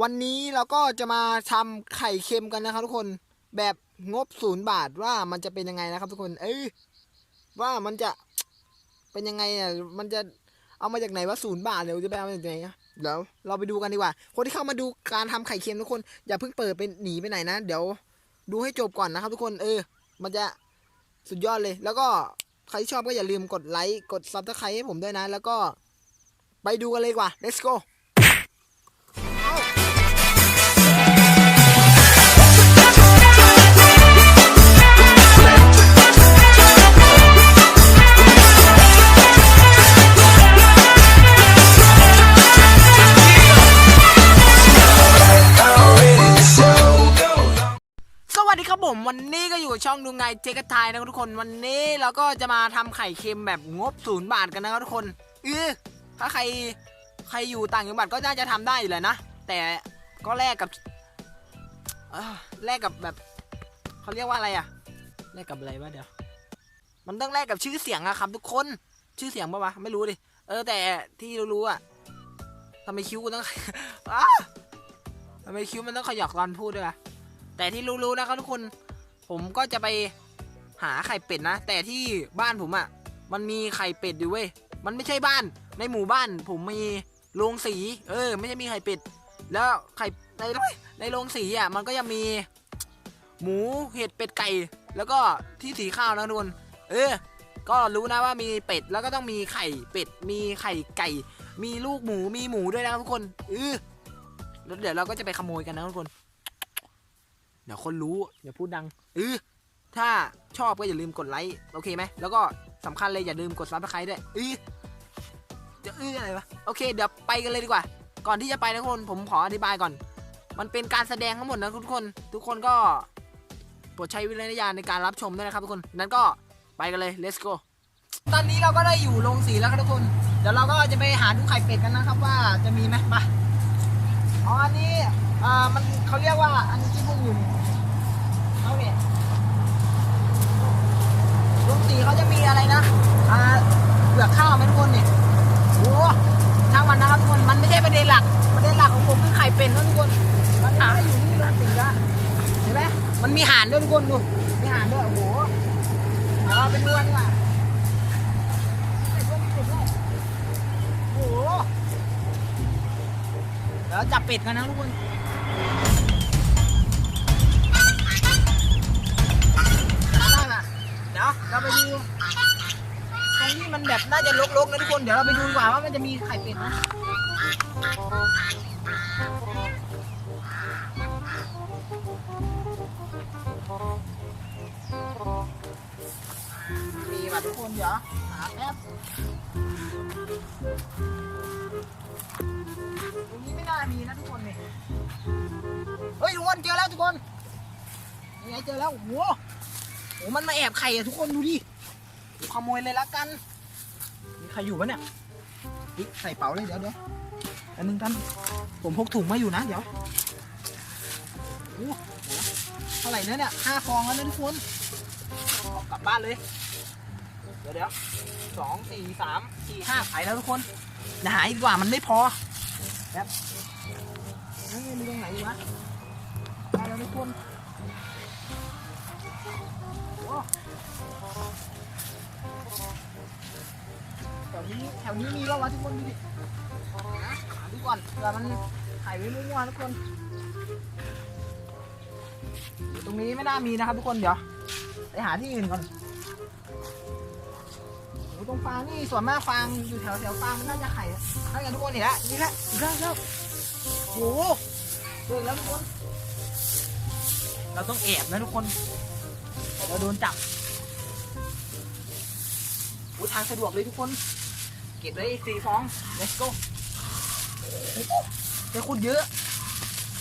วันนี้เราก็จะมาทำไข่เค็มกันนะครับทุกคนแบบงบศูนย์บาทว่ามันจะเป็นยังไงนะครับ ทุกคน เอ้ยว่ามันจะเป็นยังไงอะมันจะเอามาจากไหนว่าศูนย์บาทเดี๋ยวจะไปเอามาจากไหนอะเดี๋ยวเราไปดูกันดีกว่า คนที่เข้ามาดูการทำไข่เค็มทุกคน อย่าเพิ่งเปิดเป็นหนีไปไหนนะ เดี๋ยวดูให้จบก่อนนะครับ ทุกคนเออ มันจะสุดยอดเลย แล้วก็ใครที่ชอบก็อย่าลืมกดไลค์กดซับสไครต์ให้ผมด้วยนะ แล้วก็ไปดูกันเลยกว่า let's go วันนี้ก็อยู่กับช่องดูไงเจกทายนะครับทุกคน วันนี้เราก็จะมาทำไข่เค็มแบบงบศูนย์บาทกันนะครับทุกคนเออถ้าใครใครอยู่ต่างจังหวัดก็น่าจะทำได้อยู่แหละนะ แต่ก็แลกกับแลกกับแบบเขาเรียกว่าอะไรอะแลกกับอะไรวะเดี๋ยว มันต้องแลกกับชื่อเสียงอะครับ ทุกคนชื่อเสียงปะวะไม่รู้ดิเออแต่ที่รู้ๆอะทำไมคิ้วกูต้องทำไมคิ้วมันต้องขยักตอนพูดด้วยอะแต่ที่รู้ๆนะครับทุกคน ผมก็จะไปหาไข่เป็ดนะ แต่ที่บ้านผมอะ่ะ มันมีไข่เป็ดอยู่เว้ย มันไม่ใช่บ้าน ในหมู่บ้าน ผมมีโรงสี เออ ไม่ใช่มีไข่เป็ด แล้วไข่ในในโรงสีอะ่ะ มันก็ยังมี หมูเห็ดเป็ดไก่ แล้วก็ที่สีข้าวนะทุกคน เออ ก็รู้นะว่ามีเป็ด แล้วก็ต้องมีไข่เป็ด มีไข่ไก่ มีลูกหมู มีหมูด้วยนะทุกคน เออแล้วเดี๋ยวเราก็จะไปขโมยกันนะทุกคน เดี๋ยวคนรู้อย่าพูดดังเออถ้าชอบก็อย่าลืมกดไลค์โอเคไหมแล้วก็สำคัญเลยอย่าลืมกดซับสไครต์ด้วยเออจะเอออะไรวะโอเคเดี๋ยวไปกันเลยดีกว่า ก่อนที่จะไปนะทุกคนผมขออธิบายก่อน มันเป็นการแสดงทั้งหมดนะทุกคน ทุกคนก็โปรดใช้วิจารณญาณในการรับชมด้วยนะครับทุกคนนั้นก็ไปกันเลย let's go ตอนนี้เราก็ได้อยู่โรงสีแล้วครับทุกคน เดี๋ยวเราก็จะไปหาดูไข่เป็ดกันนะครับว่าจะมีไหมไปอ๋ออันนี้ อ่ามันเขาเรียกว่าอันนี้ที่พุ่งอยู่นี่เอาเนี่ยโรงสีเขาจะมีอะไรนะอ่าเปลือกข้าวไหมทุกคนเนี่ยโอ้ช่างมันนะครับทุกคนมันไม่ใช่ประเด็นหลักประเด็นหลักของผมคือไข่เป็ดนะทุกคนมันหาอยู่ที่โรงสีละเห็นไหมมันมีห่านด้วยทุกคนดูมีห่านด้วยโอ้โหเดี๋ยวเราไปดูกันดีกว่าโอ้โหเดี๋ยวจับเป็ดกันนะทุกคน ได้ละเดี๋ยวเราไปดูตรงนี้มันแบบน่าจะลกๆนะทุกคน เดี๋ยวเราไปดูดีกว่าว่ามันจะมีไข่เป็ดไหมมีว่ะทุกคนเดี๋ยวหาแป๊บตรงนี้ไม่น่ามีนะทุกคนเนี่ย คนเจอแล้วทุกคนยังไงเจอแล้วโอ้โหโอ้โหมันมาแอบไข่อะทุกคนดูดิขโมยเลยละกัน มีใครอยู่ปะเนี่ยใส่เป๋าเลยเดี๋ยวเดี๋ยวอันนึงท่านผมพกถุงมาอยู่นะเดี๋ยวโหเท่าไหร่เนี่ยเนี่ยห้าฟองแล้วนะทุกคนกลับบ้านเลย เดี๋ยวเดี๋ยวสองสี่สามสี่ห้าไปแล้วทุกคนอย่าหายดีกว่ามันไม่พอแบบเอ้ยมีตรงไหนอยู่วะ มาแล้วแถวนี้แถวนี้มีแล้ววะทุกคนดูดิหาดูก่อนเผื่อมันไข่ไว้มั่วๆทุกคน ตรงนี้ไม่น่ามีนะครับทุกคนเดี๋ยวไปหาที่อื่นก่อนโอ้ตรงฟางนี่ส่วนมากฟางอยู่แถวแถวฟางมันน่าจะไข่น่าจะทุกคนเห็นล้วนี่แหละอีกแล้วอีกแล้วโอ้โหเจอแล้วทุกคน เราต้องแอบนะทุกคน เราโดนจับโอ้ทางสะดวกเลยทุกคน เก็บเลยสี่ฟอง let's go เจอคุณเยอะ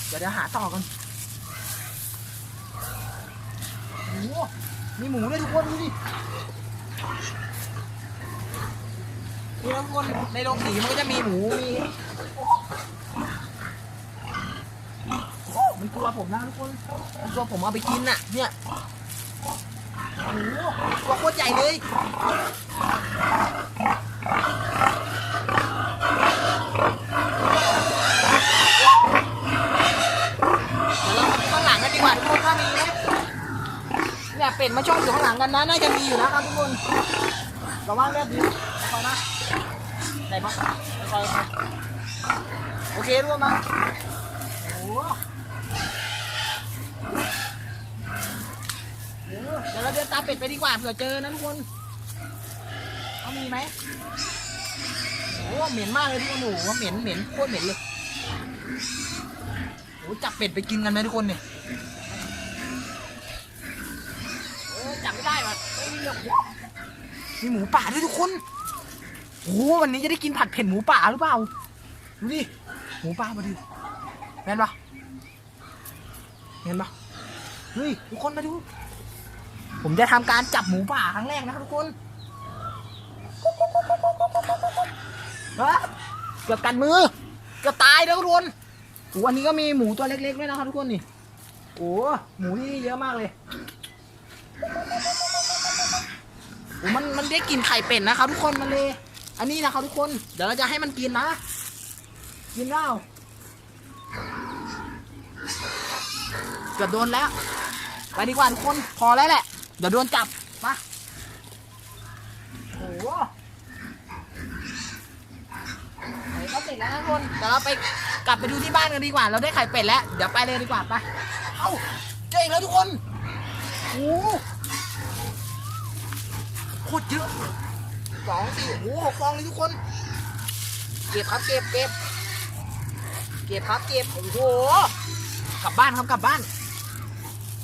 เดี๋ยวเดี๋ยวหาต่อกันโอ้โหมีหมูด้วยทุกคนดูดินี่ทุกคนในโรงสีมันก็จะมีหมูมี มันกลัวผมนะทุกคนมันกลัวผมเอาไปกินน่ะ เนี่ยโอ้โหตัวโคตรใหญ่เลยเดี๋วปข้างหลังกันดีกว่าทุกคนถ้ามีนะเนี่ยเป็ดมาช่องอยู่ข้างหลังกันนะน่าจะมีอยู่นะครับทุกคนระวังแม่อดดิคอยนะไหนบ้างคอยโอเคร่วมมา เราเดินตามเป็ดไปดีกว่าเผื่อเจอนะทุกคนเขามีไหมโอ้เหม็นมากเลยทุกคนโอ้โหเหม็นเหม็นโคตรเหม็นเลยโอ้จับเป็ดไปกินกันไหมทุกคนเนี่ยเออจับไม่ได้ว่ะเฮ้ยมีหมูมีหมูป่าด้วยทุกคนโอ้วันนี้จะได้กินผัดเผ็ดหมูป่าหรือเปล่าดูดิหมูป่ามาดิเห็นปะเห็นปะเฮ้ยทุกคนมาดู ผมจะทำการจับหมูป่าครั้งแรกนะครับทุกคนเกือบกัดมือเกือบตายแล้วทุกคนโอ้โหอันนี้ก็มีหมูตัวเล็กๆด้วยนะครับทุกคนนี่โอ้โหหมูที่นี่เยอะมากเลยโอ้มันมันได้กลิ่นไข่เป็ดนะครับทุกคนมันเลย อันนี้นะครับทุกคน เดี๋ยวเราจะให้มันกินนะ กินแล้วเกือบโดนแล้ว ไปดีกว่าทุกคน พอแล้วแหละ เดี๋ยวโดนจับมาโอ้โหไข่ก็เสร็จแล้วนะทุกคนเดี๋ยวเราไปกลับไปดูที่บ้านกันดีกว่า เราได้ไข่เป็ดแล้ว เดี๋ยวไปเลยดีกว่าไปเอ้าเจออีกแล้วทุกคนโอ้โหโคตรเยอะสองสี่โอ้โหหกฟองเลยทุกคน เก็บครับเก็บเก็บเก็บครับเก็บโอ้โหกลับบ้านครับกลับบ้าน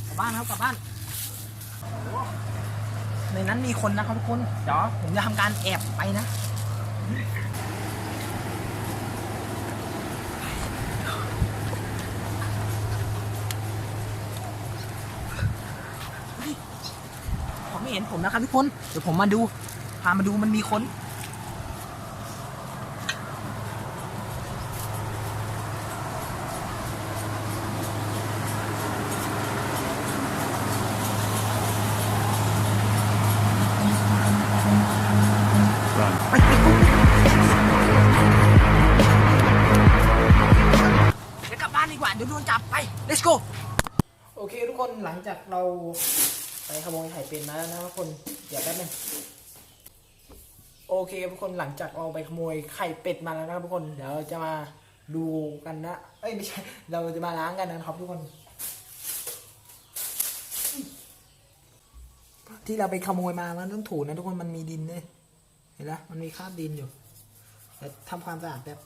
กลับบ้านครับกลับบ้าน ในนั้นมีคนนะครับทุกคน เดี๋ยวผมจะทำการแอบไปนะผมไม่เห็นผมนะครับทุกคน เดี๋ยวผมมาดู พามาดูมันมีคน งจากเราไปขโมยไข่เป็นมาแล้วนะทุกคนเดี๋ยวแป๊บนึงโอเคทุกคนหลังจากเราไปขโมยไข่เป็ดมาแล้วนะครับทุกคนเดี๋ยวจะมาดูกันนะเอ้ยไม่ใช่ เราจะมาล้างกันนะครับทุกคน ที่เราไปขโมยมามันต้องถูนะทุกคนมันมีดินเนี่ยเห็นไหมมันมีคราบดินอยู่เดี๋ยวทำความสะอาดแบบ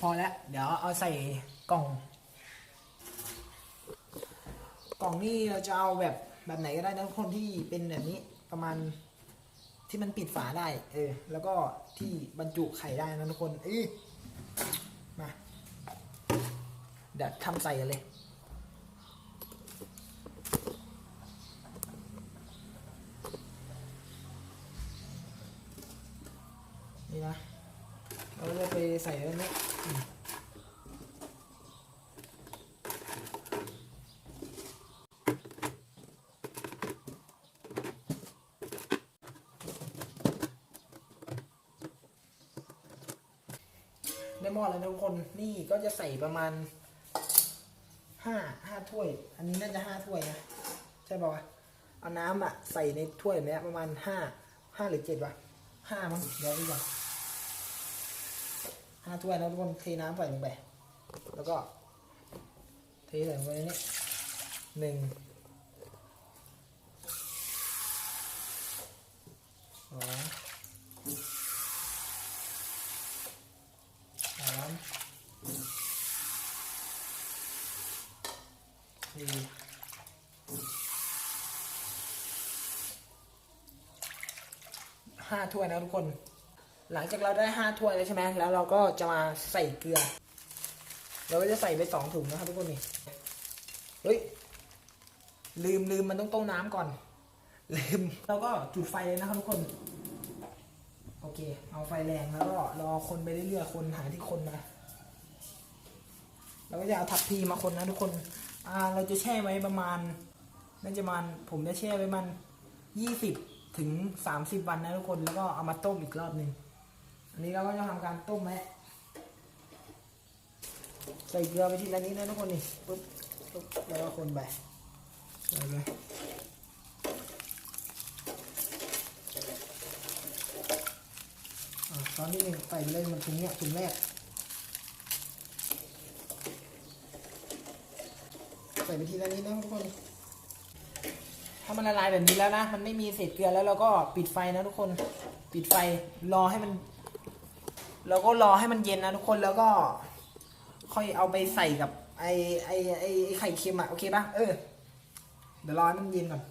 พอแล้ว เดี๋ยวเอาใส่ กล่อง กล่องนี่เราจะเอาแบบแบบไหนก็ได้นะทุกคนที่เป็นแบบนี้ประมาณที่มันปิดฝาได้ เออ แล้วก็ที่บรรจุไข่ได้นะทุกคนเอ้ยมาเดี๋ยวทำใส่กันเลยนี่นะเราจะไปใส่อันนี้ ได้หม้อแล้วนะทุกคนนี่ก็จะใส่ประมาณห้าห้าถ้วย อันนี้น่าจะห้าถ้วยนะใช่ป่าวะเอาน้ำอะใส่ในถ้วยแบบเนี้ยประมาณห้าห้าหรือเจ็ดวะห้ามั้งเดี๋ยวดีกว่าห้าถ้วยนะทุกคนเทน้ำใส่ลงไปแล้วก็เทใส่ลงไปนี้หนึ่งสองสามสี่ ห้าถ้วยนะทุกคน หลังจากเราได้ห้าถ้วยแล้วใช่ไหมแล้วเราก็จะมาใส่เกลือ เราก็จะใส่ไปสองถุงนะครับทุกคนนี่เฮ้ยลืมลืมมันต้องต้มน้ำก่อน ลืมเราก็จุดไฟเลยนะครับทุกคน โอเค เอาไฟแรงแล้วก็รอคนไปเรื่อยๆคนหาที่คนมาเราก็จะเอาทัพพีมาคนนะทุกคนอ่าเราจะแช่ไว้ประมาณน่าจะประมาณผมจะแช่ไว้ประมันยี่สิบ ถึงสามสิบวันนะทุกคนแล้วก็เอามาต้มอีกรอบหนึ่งอันนี้เราก็จะทำการต้มไหมใส่เกลือไปทีละนิดนะทุกคนนี่ปุ๊บปุ๊บแล้วก็คนไปใส่เลยอะตอนที่หนึ่งใส่ไปเลยมันถุงเนี้ยถุงแรกใส่ไปทีละนิดนะทุกคน ถ้ามันละลายแบบนี้แล้วนะ มันไม่มีเศษเกลือแล้วเราก็ปิดไฟนะทุกคน ปิดไฟรอให้มัน เราก็รอให้มันเย็นนะทุกคนแล้วก็ ค่อยเอาไปใส่กับไอไอไอไอ้ไข่เค็มอะโอเคปะเออ เดี๋ยวรอให้มันเย็นก่อน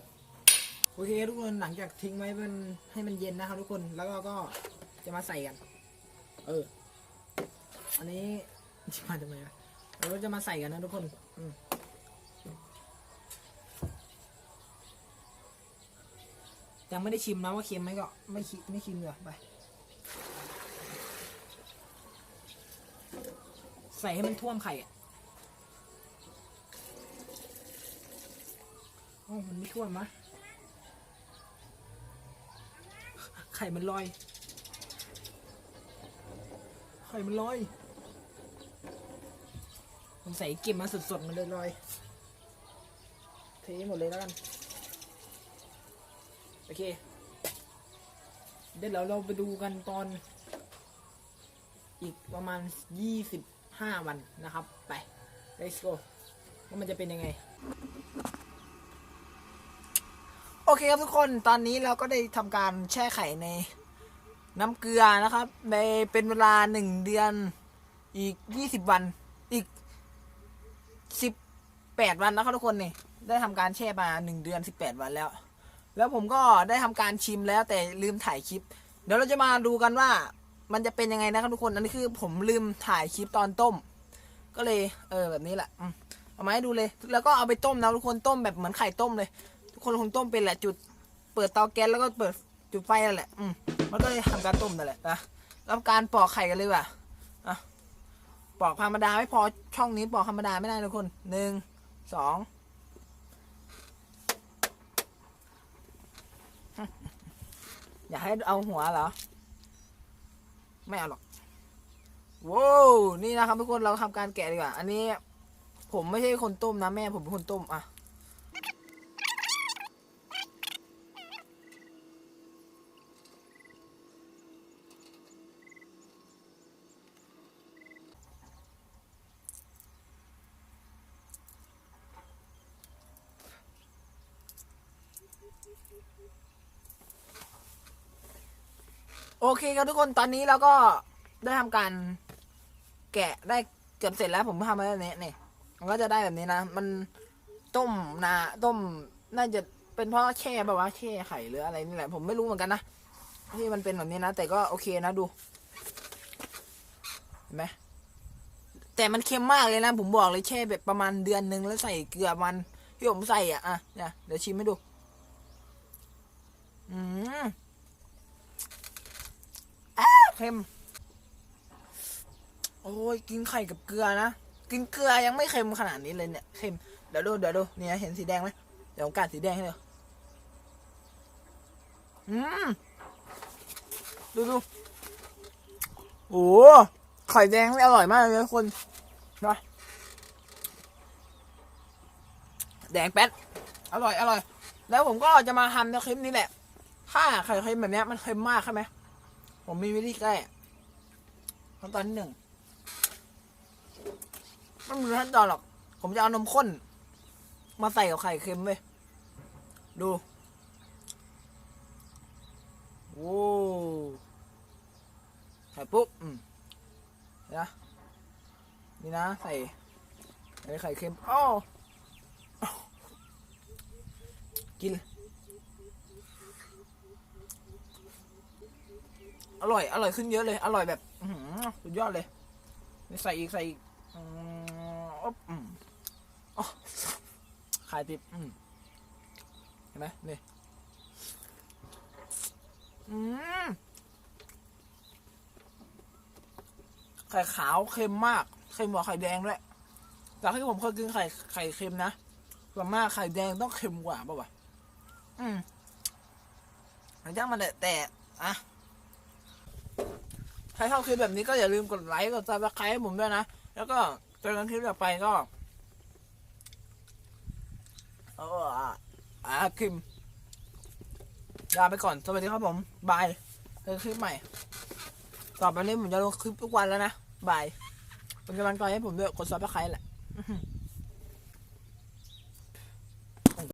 โอเคทุกคนหลังจากทิ้งไว้มันให้มันเย็นนะครับทุกคน แล้วเราก็จะมาใส่กัน เออ อันนี้จะมาทำไมวะเราก็จะมาใส่กันนะทุกคน อืม ยังไม่ได้ชิมนะว่าเค็มไหมก็ไม่คิไม่ชิมเลยไป ใส่ให้มันท่วมไข่อะอ้ามันไม่ท่วมมะไข่มันลอย ไข่มันลอยผมใส่เก็บมาสดๆมันเลยลอย เทหมดเลยแล้วกัน โอเค เดี๋ยวเราเราไปดูกันตอน อีกประมาณ25วันนะครับ ไป let's go ว่ามันจะเป็นยังไง โอเคครับทุกคนตอนนี้เราก็ได้ทำการแช่ไข่ในน้ำเกลือนะครับ ในเป็นเวลา1เดือนอีก20วัน อีก18วันนะครับทุกคนนี่ได้ทำการแช่มา1เดือน18วันแล้ว แล้วผมก็ได้ทำการชิมแล้วแต่ลืมถ่ายคลิป เดี๋ยวเราจะมาดูกันว่ามันจะเป็นยังไงนะครับทุกคนอันนี้คือผมลืมถ่ายคลิปตอนต้ม ก็เลยเออแบบนี้แหละเอามาให้ดูเลย แล้วก็เอาไปต้มนะทุกคนต้มแบบเหมือนไข่ต้มเลย ทุกคนคงต้มเป็นแหละจุด เปิดเตาแก๊สแล้วก็เปิดจุดไฟนั่นแหละอืมมันก็เลยทำการต้มนั่นแหละนะแล้วการปอกไข่กันเลยว่ะอะปอกธรรมดาไม่พอช่องนี้ปอกธรรมดาไม่ได้ทุกคนหนึ่งสอง อยากให้เอาหัวเหรอ ไม่เอาหรอกว้าวนี่นะครับทุกคนเราทำการแกะดีกว่า อันนี้ ผมไม่ใช่คนต้มนะแม่ผมเป็นคนต้มอะ เคครับทุกคนตอนนี้เราก็ได้ทำการ แกะได้เกือบเสร็จแล้วผมทำมาแล้วเนี่ยนี่มันก็จะได้แบบนี้นะ มันต้มนาต้มน่าจะเป็นเพราะแช่แบบว่าแช่ไข่หรืออะไรนี่แหละ ผมไม่รู้เหมือนกันนะที่มันเป็นแบบนี้นะ แต่ก็โอเคนะดูเห็นไหมแต่มันเค็มมากเลยนะ ผมบอกเลยแช่แบบประมาณเดือนหนึ่งแล้วใส่เกลือมันที่ผมใส่อะอะเนี่ยเดี๋ยวชิมให้ดู อืม เค็ม โอ้ยกินไข่กับเกลือนะ กินเกลือยังไม่เค็มขนาดนี้เลยเนี่ย เค็ม เดี๋ยวดู เดี๋ยวดู เนี่ยเห็นสีแดงไหมเดี๋ยวผมกัดสีแดงให้ดูอืมดูดูโอ้ไข่แดงนี่อร่อยมากเลยทุกคนนะแดงแป๊ดอร่อยอร่อย แล้วผมก็จะมาทำในคลิปนี้แหละ ถ้าไข่เค็มแบบนี้มันเค็มมากใช่ไหม ผมมีวิธีแก้ขั้นตอนที่หนึ่งไม่มีขั้นตอนหรอก ผมจะเอานมข้น มาใส่กับไข่เค็มเลยดูโว้ใส่ปุ๊บอืมนะนี่นะ ใส่ใส่ไข่เค็มอ้อกิน อร่อย อร่อยขึ้นเยอะเลย อร่อยแบบอืสุดยอดเลยนี่ใส่อีกใส่อีกอืมอ๊อบอืมอ๋อขายติบเห็นไหมนี่อืมไข่ขาวเค็มมาก เค็มกว่าไข่แดงด้วยจากที่ผมเคยกินไข่ไข่เค็มนะส่วนมากไข่แดงต้องเค็มกว่าป่าวะอืมแต่จ้างมันแต่แต่อะ ใครชอบคลิปแบบนี้ก็อย่าลืมกดไลค์กดซับสไครต์ให้ผมด้วยนะ แล้วก็เจอกันคลิปต่อไปก็เอออ่าคิมลาไปก่อน สวัสดีครับผม บายเจอคลิปใหม่ ต่อไปนี้ผมจะลงคลิปทุกวันแล้วนะ บายเป็นกำลังใจให้ผมด้วยกดซับสไครต์แหละ